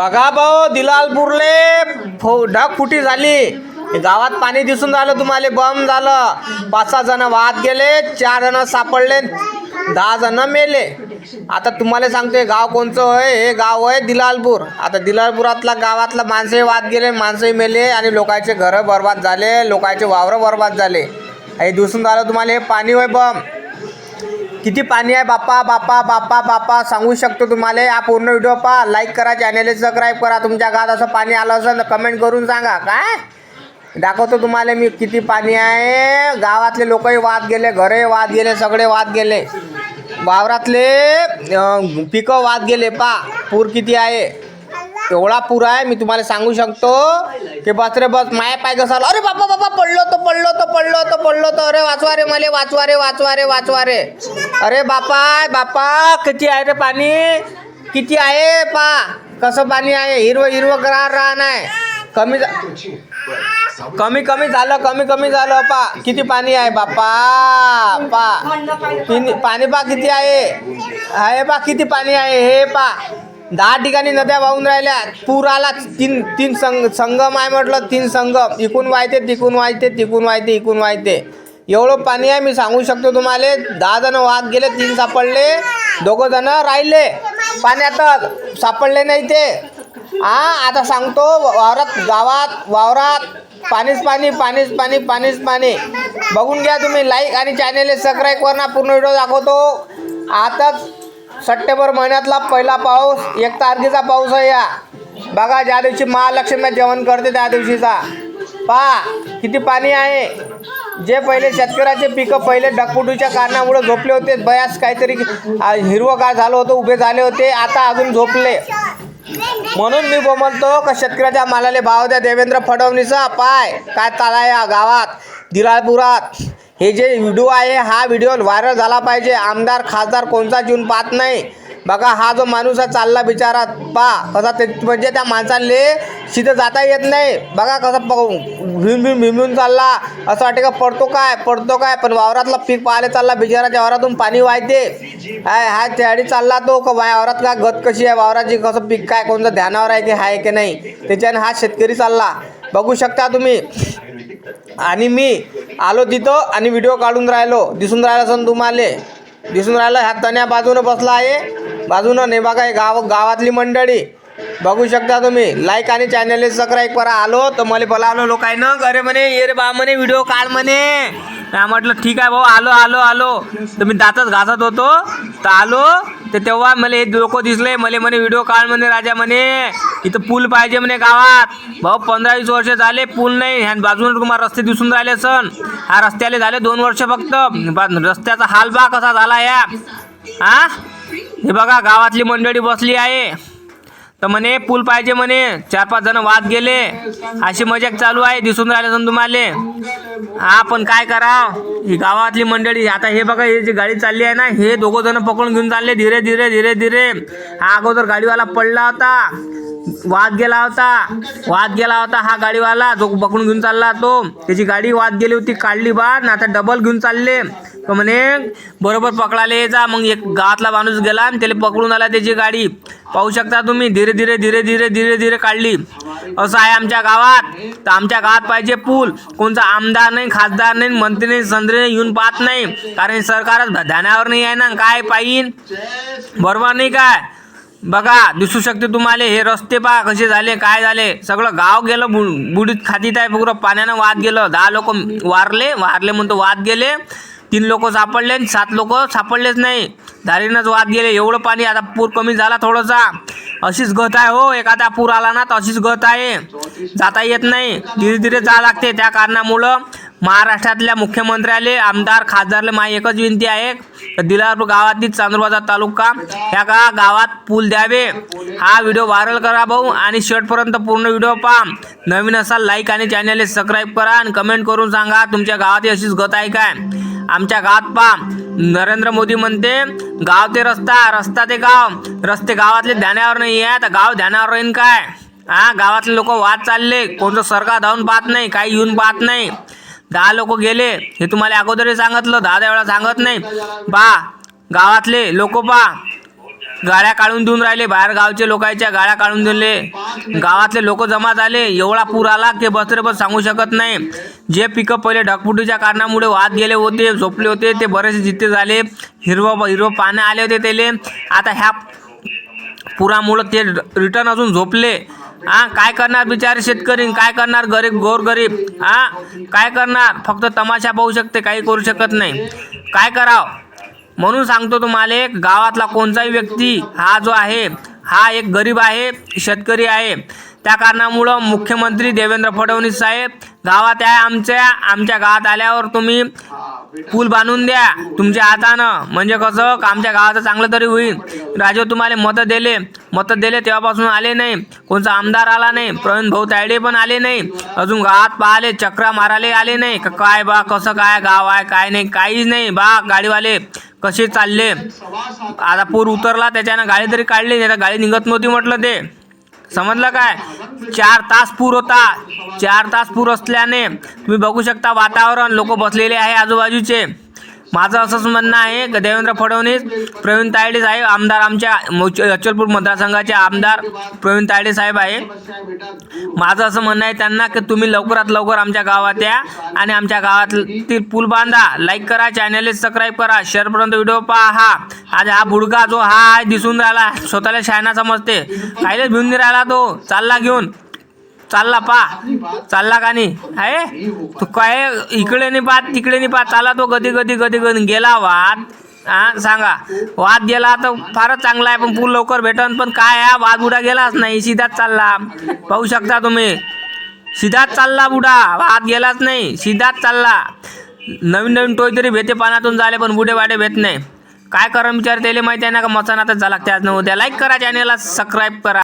बघा भाऊ दिलालपूरले फो ढग फुटी झाली. गावात पाणी दिसून राहिलं तुम्हाला बम झालं. पाच सहा जण वाहत गेले चार जण सापडले दहा जण मेले. आता तुम्हाला सांगतोय गाव कोणचं आहे? हे गाव आहे दिलालपूर. आता दिलालपुरातला गावातला माणसंही वाहत गेले माणसंही मेले आणि लोकांचे घरं बर्बाद झाले लोकांचे वावरं बर्बाद झाले. हे दिसून राहिलं तुम्हाला हे पाणी होय बम. किती पाणी आहे बाप्पा बाप्पा बाप्पा बाप्पा? सांगू शकतो तुम्हाला. हा पूर्ण व्हिडिओ पहा. लाईक करा चॅनेल सबस्क्राईब करा. तुमच्या गावात असं पाणी आलं असेल तर कमेंट करून सांगा. काय? दाखवतो तुम्हाला मी किती पाणी आहे. गावातले लोकही वाद गेले घरही वाद गेले सगळे वाद गेले. वावरातले पिकं वाद गेले. पा पूर किती आहे. एवढा पूर आहे मी तुम्हाला सांगू शकतो की बस रे बस माया पाय घसाल अरे बापा बापा पडलो तो पडलो तो पडलो तो पडलो तो अरे वाचवा रे मले वाचवा रे वाचवा रे वाचवा रे. अरे बापा बापा किती आहे रे पाणी? किती आहे पा? कसं पाणी आहे? हिरवं हिरवं ग्रार रान आहे. कमी कमी कमी झालं कमी कमी झालं पा. किती पाणी आहे बापा? पा. पाणी पा किती आहे? आहे पा किती पाणी आहे? हे पा. दहा ठिकाणी नद्या वाहून राहिल्या पूर आला तीन तीन संग संगम आहे म्हटलं तीन संगम. इकून वाहते तिकून वाहते तिकून वाहते इकून वाहते. एवढं पाणी आहे मी सांगू शकतो तुम्हाला. दहा जण वाहत गेले तीन सापडले. दोघं जण राहिले. पाण्यातच सापडले नाही ते. हा आता सांगतो वावरात गावात वावरात. पाणीच पाणी पाणीच पाणी पाणीच पाणी. बघून घ्या तुम्ही. लाईक आणि चॅनेल सबस्क्राईब करणं पूर्ण व्हिडिओ दाखवतो. आताच सप्टेंबर महिन्यातला पहिला पाऊस एक तारखेचा पाऊस आहे या. बघा ज्या दिवशी महालक्ष्मी जेवण करते त्या दिवशीचा. पहा किती पाणी आहे. जे पहिले शेतकऱ्याचे पिकं पहिले ढगफुटीच्या कारणामुळे झोपले होते बयाच काहीतरी आ, हिरवंगार झालं होतं उभे झाले होते आता अजून झोपले. म्हणून मी म्हणतो का शेतकऱ्याच्या मालाले भाव द्या. देवेंद्र फडणवीसा पाय काय चाला या गावात दिलाळपुरात हे जे व्हिडिओ आहे हा व्हिडिओ व्हायरल झाला पाहिजे. आमदार खासदार कोणता येऊन पाहत नाही. बघा हा जो माणूस आहे चालला बिचारा. पा कसा ते म्हणजे त्या माणसाले तिथं जाता येत नाही. बघा कसं भिम भिम भिमून चालला. असं वाटते का पडतो काय? पडतो काय? पण वावरातला पीक पाहायला चालला. बिचाराच्या वावरातून पाणी वाहते. हाय हा त्याडी चालला तो. का वावरात का गत कशी आहे? वावराची कसं पीक काय? कोणतं ध्यानावर आहे की आहे की नाही? त्याच्याने हा शेतकरी चालला. बघू शकता तुम्ही. आणि मी आलो तिथं आणि व्हिडिओ काढून राहिलो. दिसून राहिलं सण तुम्हाला. दिसून राहिलं ह्या तण्या बाजूनं बसला आहे. बाजूनं नाही बघा हे गाव गावातली मंडळी. बघू शकता तुम्ही. लाईक आणि चॅनल सबस्क्राईब करा. आलो तर मला बोलावलं लोकांनं अरे म्हणे ये रे बा म्हणे व्हिडिओ काढ म्हणे. म्हटलं ठीक आहे भाऊ आलो आलो आलो. तर मी दातच घासत होतो. तर आलो तर तेव्हा मला हे लोक दिसले मला म्हणे व्हिडिओ काढ म्हणे राजा म्हणे. इथं पूल पाहिजे म्हणे गावात. भाऊ पंधरा वीस वर्ष झाले पूल नाही. ह्या बाजून तुम्हाला रस्ते दिसून राहिले सण हा रस्त्याले झाले दोन वर्ष फक्त. बा- रस्त्याचा हाल बा कसा झाला या? हा हे बघा गावातली मंडळी बसली आहे. तर म्हणे पूल पाहिजे म्हणे. चार पाच जण वाद गेले. अशी मजाक चालू आहे दिसून राहिले जण तुम्हाला हा पण काय करा? ही गावातली मंडळी आता हे बघा हे जी गाडी चालली आहे ना हे दोघं जण पकडून घेऊन चालले. धीरे धीरे धीरे धीरे. हा अगोदर गाडीवाला पडला होता. वाद गेला होता. वाद गेला होता हा गाडीवाला जो पकडून घेऊन चालला तो. त्याची गाडी वाद गेली होती काढली बा ना आता डबल घेऊन चालले. म्हणे बरोबर पकडाले जा. मग एक गावातला माणूस गेला आणि त्याला पकडून आला त्याची गाडी. पाहू शकता तुम्ही धीरे धीरे धीरे धीरे धीरे धीरे काढली. असं आहे आमच्या गावात. तर आमच्या गावात पाहिजे पूल. कोणचा आमदार नाही खासदार नाही मंत्री नाही संत्री नाही येऊन पाहत नाही. कारण सरकारच ध्यानावर नाही आहे ना काय पाहिन? बरोबर नाही काय? बघा दिसू शकते तुम्हाला हे रस्ते पहा कसे झाले काय झाले. सगळं गाव गेलं बु बुडीत खातीत आहे पूर्ण पाण्यानं वाद गेलं. दहा लोक वारले वारले म्हणतो वाद गेले. तीन लोक सापडले आणि सात लोक सापडलेच नाही. धारीनंच वाद गेले. एवढं पाणी आता पूर कमी झाला थोडासा. अशीच गत आहे हो. एखादा पूर आला ना तर अशीच गत आहे. जाता येत नाही. धीरे धीरे जावं लागते. त्या कारणामुळं महाराष्ट्रातल्या मुख्यमंत्र्याले आमदार खासदारले माझी एकच विनंती आहे. दिलापूर दिलारपूर गावातील चांदूरबाजार तालुका ह्या का गावात पूल द्यावे. हा व्हिडिओ व्हायरल करा भाऊ. आणि शेवटपर्यंत पूर्ण व्हिडिओ पहा. नवीन असाल लाईक आणि चॅनल सबस्क्राईब करा. आणि कमेंट करून सांगा तुमच्या गावात अशीच गत आहे काय? आमच्या गावात पहा. नरेंद्र मोदी म्हणते गाव ते रस्ता रस्ता ते गाव. रस्ते गावातले ध्यानावर नाही आहे तर गाव ध्यानावर राहीन काय? हा गावातले लोक वाद चालले. कोणतं सरकार धावून पाहत नाही काही येऊन पाहत नाही. दहा लोक गेले हे तुम्हाला अगोदरही सांगितलं दहा दहा वेळा सांगत नाही. पा गावातले लोक पा गाड्या काढून देऊन राहिले. बाहेर गावचे लोकांच्या गाड्या काढून दिले. गावातले लोक जमा झाले. एवढा पूर आला की बसरे बस सांगू शकत नाही. जे पिकं पहिले ढगफुटीच्या कारणामुळे वाहत गेले होते झोपले होते ते बरेचसे जिथे झाले. हिरवं हिरवं पानं आले होते त्याले. आता ह्या पुरामुळं ते रिटर्न अजून झोपले. हा काय करणार बिचारे शेतकरी? काय करणार गरीब गोरगरीब? हा काय करणार? फक्त तमाशा पाहू शकते काही करू शकत नाही. काय करावं? म्हणून सांगतो तुम्हाला गावातला कोणताही व्यक्ती हा जो आहे हा एक गरीब आहे शेतकरी आहे. त्या कारणामुळं मुख्यमंत्री देवेंद्र फडणवीस साहेब गावात आहे आमच्या आमच्या गावात आल्यावर तुम्ही पूल बांधून द्या तुमच्या हातानं. म्हणजे कसं का आमच्या गावाचं चांगलं तरी होईल. राजे तुम्हाला मतं दिले. मतं दिले तेव्हापासून आले नाही. कोणचा आमदार आला नाही. प्रवीण भाऊ तायडे पण आले नाही. अजून गावात पाहिले चक्रा मारायला आले नाही. का काय बा कसं काय गाव आहे काय नाही काहीच नाही बा गाडीवाले कसे चालले? आता पूर उतरला त्याच्यानं गाडी तरी काढली नाही तर गाडी निघत नव्हती म्हटलं ते. समजलं काय? चार तास पूर होता. चार तास पूर असल्याने तुम्ही बघू शकता वातावरण लोक बसलेले आहे आजूबाजूचे. माझं असंच म्हणणं आहे की देवेंद्र फडणवीस प्रवीण तायडे साहेब आमदार आमच्या अचलपूर मतदारसंघाचे आमदार प्रवीण तायडे साहेब आहे माझं असं म्हणणं आहे त्यांना की तुम्ही लवकरात लवकर आमच्या गावात या आणि आमच्या गावातील पूल बांधा. लाईक करा चॅनलला सबस्क्राईब करा. शेअरपर्यंत व्हिडिओ पहा. आज हा बुडगा जो हा दिसून राहिला. स्वतःला शायना समजते काहीच भिवून राहिला तो. चालला घेऊन. चालला पा. चालला का नाही? आहे? तू काय इकडे नाही पाहत तिकडे नाही पाहत. चाला तो कधी कधी कधी कधी गेला वाद. हा सांगा. वाद गेला तर फारच चांगला आहे पण पूल लवकर भेटन. पण काय हा वाद बुडा गेलाच नाही. सीधाच चालला. पाहू शकता तुम्ही. सीधाच चालला बुडा. वाद गेलाच नाही. सीधाच चालला. नवीन नवीन टोय तरी भेटे पानातून झाले पण बुडे वाडे भेट नाही. काय करा विचार त्याला माहिती आहे ना का? मचानातच झाला त्याच आज न लाईक करा चॅनेलला सबस्क्राईब करा.